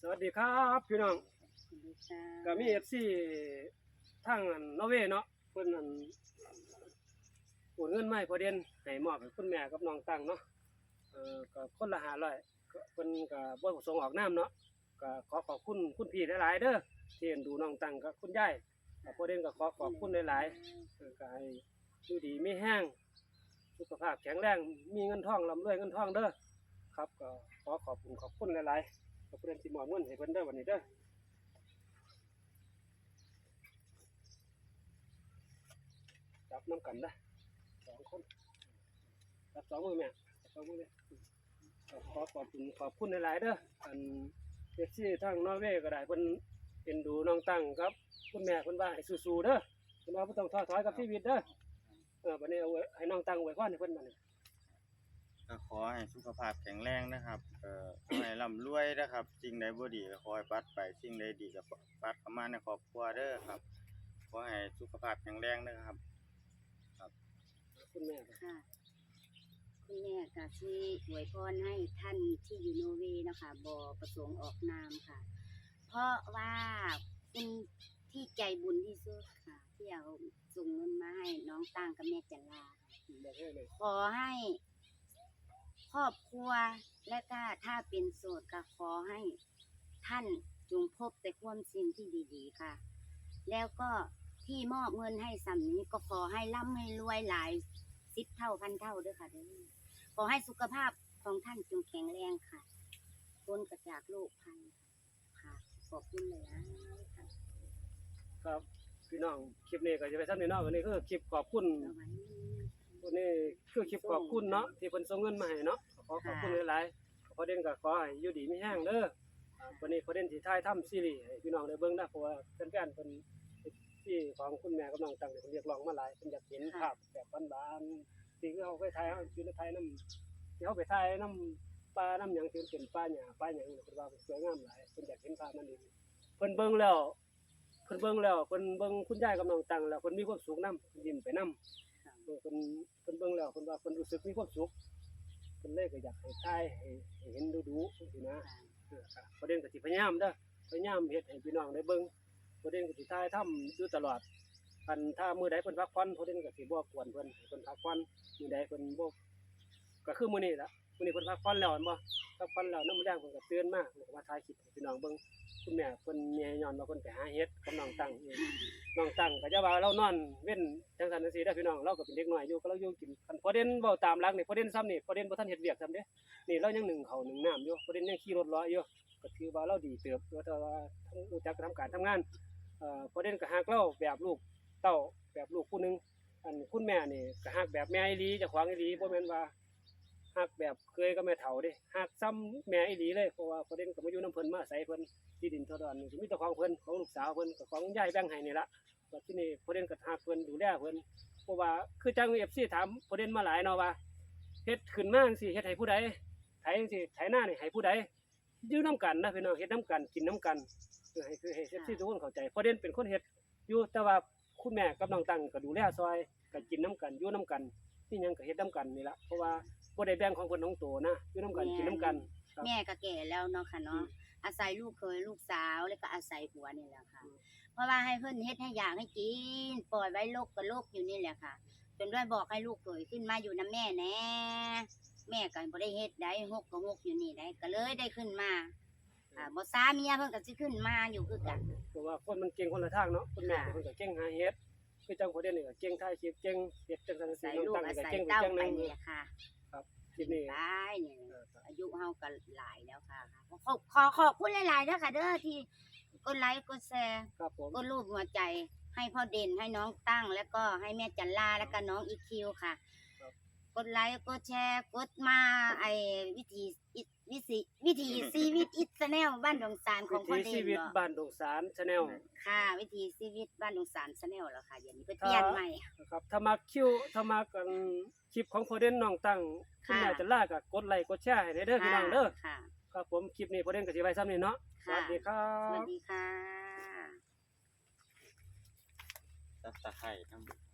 สวัสดีครับพี่น้องสวัสดีค่ะก็มีเอฟซีทางอันนอร์เวย์เนาะเพิ่นอันโอนเงินมาให้พอเด่นให้มอบให้คุณแม่กับน้องตังเนาะเอ่อก็คนละ500ก็เพิ่นก็บ่ประสงค์ออกนามเนาะก็ขอขอบคุณคุณพี่หลายๆเด้อที่เอ็นดูน้องตังกับคุณยายก็พอเด่นก็ขอขอบคุณหลายๆเออก็ให้อยู่ดีมีแห้งสุขภาพแข็งแรงมีเงินทองร่ำรวยเงินทองเด้อครับก็ขอขอบคุณขอบคุณหลายๆ ขอบคุณที่มอบเงินให้เพิ่นเด้อวันนี้เด้อจับน้ำกันได้สองคนจับสองมือแม่จับสองมือเลยขอขอขอบคุณขอบคุณหลายๆเด้ออันเอฟซีทางนอร์เวย์ก็ได้เพิ่นเป็นดูน้องตั้งครับ คุณแม่เพิ่นว่าให้สู้ๆเด้อเพิ่นว่าบ่ต้องท้อถอยกับชีวิตเด้อเออบัดนี้เอาไว้ให้น้องตั้งไว้ก่อนให้เพิ่นบัดนี้ ก็ขอให้สุขภาพแข็งแรงนะครับเอ่อขอให้ร่ำรวยนะครับสิ่งใดบ่ดีก็ขอให้ปัดไปสิ่งใดดีก็ปัดเข้ามาในครอบครัวเด้อครับ ขอให้สุขภาพแข็งแรงนะครับ คุณแม่ก็ค่ะ คุณแม่ก็ที่อวยพรให้ท่านที่อยู่โนอร์เวย์นะคะบอประสงค์ออกนามค่ะ เพราะว่าเป็นที่ใจบุญที่สุดค่ะ ที่เอาส่งเงินมาให้น้องตั้งกับแม่จันลาบอกให้เลยขอให้ ครอบครัวและก็ถ้าเป็นโสดก็ขอให้ท่านจงพบแต่ความสิ่งที่ดีๆค่ะ แล้วก็ที่มอบเงินให้สำนี้ก็ขอให้ร่ำให้รวยหลายสิบเท่าพันเท่าด้วยค่ะเด้อขอให้สุขภาพของท่านจงแข็งแรงค่ะพ้นกระจากโรคภัยค่ะขอบคุณเลยนะค่ะครับพี่น้องคลิปนี้ก็จะไปซ้ำนี่เนาะวันนี้คือคลิปขอบคุณ เอาไว้ วันนี้คือคลิปขอบคุณเนาะที่เพิ่นส่งเงินมาให้เนาะขอขอบคุณหลายๆพอเด่นก็ขอให้อยู่ดีมีแห้งเด้อวันนี้พอเด่นสิถ่ายทำซีรีส์ให้พี่น้องได้เบิ่งนะเพราะว่าแฟนๆเพิ่นที่ของคุณแม่กับน้องตังเนี่ยเพิ่นเรียกร้องมาหลายเพิ่นอยากเห็นภาพแบบบ้านๆที่เฮาเคยถ่ายเฮาอยู่ในไทยนํที่เฮาไปถ่ายนํป่านํหยังที่มันเป็นป่าหญ้าป่าหยังเนี่ยเพิ่นว่าสวยงามหลายเพิ่นอยากเห็นภาพนั้นอีกเพิ่นเบิ่งแล้วเพิ่นเบิ่งแล้วเพิ่นเบิ่งคุณยายกับน้องตังแล้วเพิ่นมีความสุขนํยิ้มไปนํเออเพิ่นเพิ่นเบิ่งแล้วเพิ่นว่าเพิ่นรู้สึกมีความสุขเพิ่นเลยก็อยากให้ถ่ายให้ให้เห็นดูๆจังซี่นะเออครับประเด็นก็สิพยายามเด้อพยายามเฮ็ดให้พี่น้องได้เบิ่งประเด็นก็สิถ่ายทำอยู่ตลอดคันถ้ามื้อใดเพิ่นพักผ่อนประเด็นก็สิบ่กวนเพิ่นให้เพิ่นพักผ่อนมื้อใดเพิ่นบ่ก็คือมื้อนี้ล่ะ มื้อนี้เพิ่นพักผ่อนแล้วแม่นบ่พักผ่อนแล้วนำมื้อแรงเพิ่นก็ตื่นมาเพิ่นก็มาถ่ายคลิปให้พี่น้องเบิ่งคุณแม่เพิ่นเมียย้อนว่าเพิ่นไปหาเฮ็ดกับน้องตังเองน้องตั้งก็จะว่าเรานอนเว้นจังซั่นจังซี่เด้อพี่น้องเราก็เป็นเด็กน้อยอยู่ก็เราอยู่กินคันพอเด่นเว้าตามหลักนี่พอเด่นซ้ำนี่พอเด่นบ่ทันเฮ็ดเวียกซ้ำเด้นี่เรายังหนึ่งเขาหนึ่งน้ำอยู่พอเด่นยังขี่รถล้ออยู่ก็ถือว่าเราดีเติบว่าแต่ว่ารู้จักทำการทำงานเอ่อพอเด่นก็ฮักเราแบบลูกเต้าแบบลูกผู้นึงอันคุณแม่นี่ก็ฮักแบบแม่อีหลีเจ้าของอีหลีบ่แม่นว่า ฮักแบบเคยกับแม่เฒ่าเด้ฮักซ้ำแม่อีหลีเลยเพราะว่าพอเด่นก็มาอยู่นํเพิ่นมาอาศัยเพิ่นที่ดินเท่าดอนนี่สิมีแต่ของเพิ่นของลูกสาวเพิ่นกับของยายแบ่งให้นี่ละบัดที่นี่พอเด่นก็หาเพิ่นดูแลเพิ่นเพราะว่าคือจังเอฟซีถามพอเด่นมาหลายเนาะว่าเฮ็ดขึ้นมาจังซี่เฮ็ดให้ผู้ใดไถจังซี่ไถหน้านี่ให้ผู้ใดอยู่นํกันนะพี่น้องเฮ็ดนํกันกินนํกันเพื่อให้คือให้เอฟซีทุกคนเข้าใจพอเด่นเป็นคนเฮ็ดอยู่แต่ว่าคุณแม่กับน้องตังก็ดูแลซอยก็กินนํกันอยู่นํกัน นี่หยังก็เฮ็ดนํกันนี่ละเพราะว่าบ่ได้แบ่งของเพิ่นของโตนะอยู่นํกันกินนํกันครับแม่ก็แก่แล้วเนาะค่ะเนาะอาศัยลูกเคยลูกสาวแล้วก็อาศัยผัวนี่แหละค่ะ เพราะว่าให้เพิ่นเฮ็ดให้อยากให้กินปล่อยไว้โลกกับโลกอยู่นี่แหละค่ะจนด้วยบอกให้ลูกเคยขึ้นมาอยู่นํแม่แหน่แม่ก็บ่ได้เฮ็ดได้หกก็หกอยู่นี่ได้ก็เลยได้ขึ้นมาค่ะบ่ซาเมียเพิ่นก็สิขึ้นมาอยู่คือกันเพราะว่าคนมันเก่งคนละทางเนาะคุณแม่เพิ่นก็เก่งหาเฮ็ด คือจังพอเด่นนี่ก็เก่งถ่ายคลิปเก่งเฮ็ดจังซั่นจังใส่ซี่น้องลูกตังอานี่ก็ศัยเก่งไปเต้าจังหไปนึงนี่แหละค่ะคลิปนี้ ตายนี่เออครับอายุเฮาก็หลายแล้วค่ะ ขอขอขอบคุณหลายๆเด้อค่ะเด้อที่กดไลค์กดแชร์ครับผมก็รูปหัวใจให้พ่อเด่นให้น้องตั้ง แล้วก็ให้แม่จันลาแล้วก็น้องอีคิวค่ะก ดไลค์ กดแชร์ กดมาไอ้วิธีอิวิธีวิธีชีวิตอิสแนลบ้านดงสารของพ่อวิถีเด่ชีนวิตเนาะบ้านดงสารชาแนล ค่ะ วิธีชีวิตบ้านดงสารชาแนลแล้วค่ะอย่างนี้เพิ่นเปลี่ยนใหม่ นะครับถ้ามาคิวถ้ามากันคลิปของพอเด่นน้องตั้งคุณแม่ค่ะจะลาก็กดไลค์กดแชร์ให้ได้เด้อพี่น้องเด้อค่ะ ครับผมคลิปนี้พอเด่นก็สิไว้ซ้ำนี่เนาะสค่ะ วัสดีครัสวับสดีค่ะ ตับตะไคร้ทั้งหมด